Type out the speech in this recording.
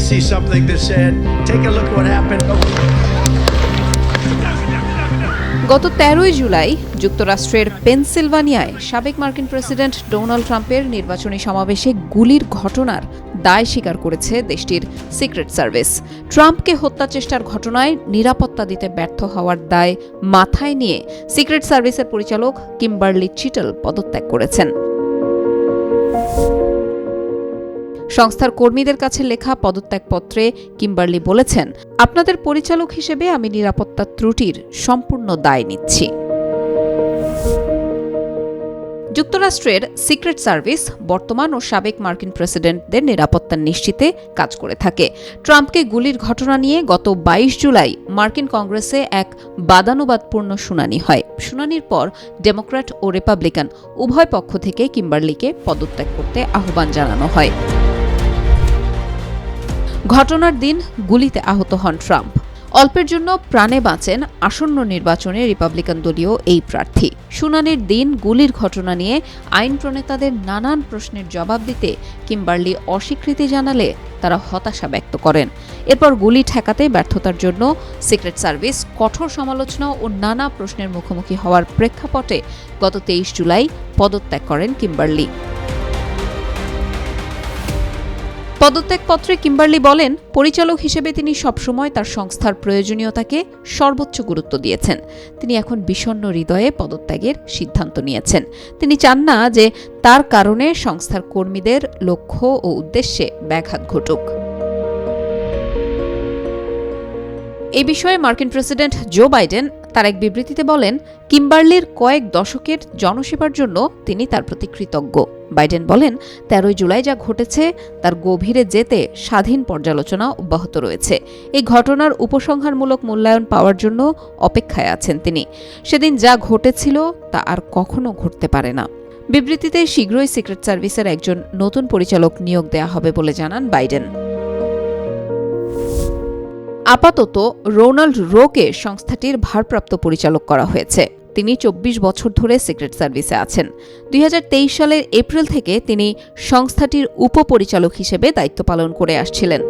see something that said, take a look what happened. গত তেরোই জুলাই যুক্তরাষ্ট্রের পেনসিলভানিয়ায় সাবেক মার্কিন প্রেসিডেন্ট ডোনাল্ড ট্রাম্পের নির্বাচনী সমাবেশে গুলির ঘটনার দায় স্বীকার করেছে দেশটির সিক্রেট সার্ভিস ট্রাম্পকে হত্যা চেষ্টার ঘটনায় নিরাপত্তা দিতে ব্যর্থ হওয়ার দায় মাথায় নিয়ে সিক্রেট সার্ভিসের পরিচালক কিম্বার্লি চিটল পদত্যাগ করেছেন সংস্থার কর্মীদের কাছে লেখা পদত্যাগপত্রে কিম্বার্লি বলেছেন, আপনাদের পরিচালক হিসেবে আমি নিরাপত্তা ত্রুটির সম্পূর্ণ দায় নিচ্ছি। যুক্তরাষ্ট্রের সিক্রেট সার্ভিস বর্তমান ও সাবেক মার্কিন প্রেসিডেন্টদের নিরাপত্তা নিশ্চিতে কাজ করে থাকে। ট্রাম্পকে গুলির ঘটনা নিয়ে গত বাইশ জুলাই মার্কিন কংগ্রেসে এক বাদানুবাদপূর্ণ শুনানি হয়। শুনানির পর ডেমোক্র্যাট ও রিপাবলিকান উভয় পক্ষ থেকে কিম্বার্লিকে পদত্যাগ করতে আহ্বান জানানো হয়। ঘটনার দিন গুলিতে আহত হন ট্রাম্প। অল্পের জন্য প্রাণে বাঁচেন আসন্ন নির্বাচনে রিপাবলিকান দলীয় এই প্রার্থী। শুনানির দিন গুলির ঘটনা নিয়ে আইন প্রণেতাদের নানান প্রশ্নের জবাব দিতে কিম্বার্লি অস্বীকৃতি জানালে তারা হতাশা ব্যক্ত করেন। এরপর গুলি ঠেকাতে ব্যর্থতার জন্য সিক্রেট সার্ভিস, কঠোর সমালোচনা ও নানা প্রশ্নের মুখোমুখি হওয়ার প্রেক্ষাপটে গত তেইশ জুলাই পদত্যাগ করেন কিম্বার্লি। পদত্যাগপত্রে কিম্বার্লি বলেন, পরিচালক হিসেবে তিনি সবসময় তার সংস্থার প্রয়োজনীয়তাকে সর্বোচ্চ গুরুত্ব দিয়েছেন। তিনি এখন বিষণ্ণ হৃদয়ে পদত্যাগের সিদ্ধান্ত নিয়েছেন। তিনি চান না যে তার কারণে সংস্থার কর্মীদের লক্ষ্য ও উদ্দেশ্যে ব্যাঘাত ঘটুক। এ বিষয়ে মার্কিন প্রেসিডেন্ট জো বাইডেন তার এক বিবৃতিতে বলেন, কিম্বার্লির কয়েক দশকের জনসেবার জন্য তিনি তার প্রতি কৃতজ্ঞ। বাইডেন বলেন, তেরোই জুলাই যা ঘটেছে তার গভীরে যেতে স্বাধীন পর্যালোচনা অব্যাহত রয়েছে। এই ঘটনার উপসংহারমূলক মূল্যায়ন পাওয়ার জন্য অপেক্ষায় আছেন তিনি। সেদিন যা ঘটেছিল তা আর কখনো ঘটতে পারে না। বিবৃতিতে শীঘ্রই সিক্রেট সার্ভিসের একজন নতুন পরিচালক নিয়োগ দেওয়া হবে বলে জানান বাইডেন। আপাতত রোনাল্ড রোকে সংস্থাটির ভারপ্রাপ্ত পরিচালক করা হয়েছে। তিনি চব্বিশ বছর ধরে সিক্রেট সার্ভিসে আছেন। দুই হাজার তেইশ সালের এপ্রিল থেকে তিনি সংস্থাটির উপপরিচালক হিসেবে দায়িত্ব পালন করে আসছিলেন।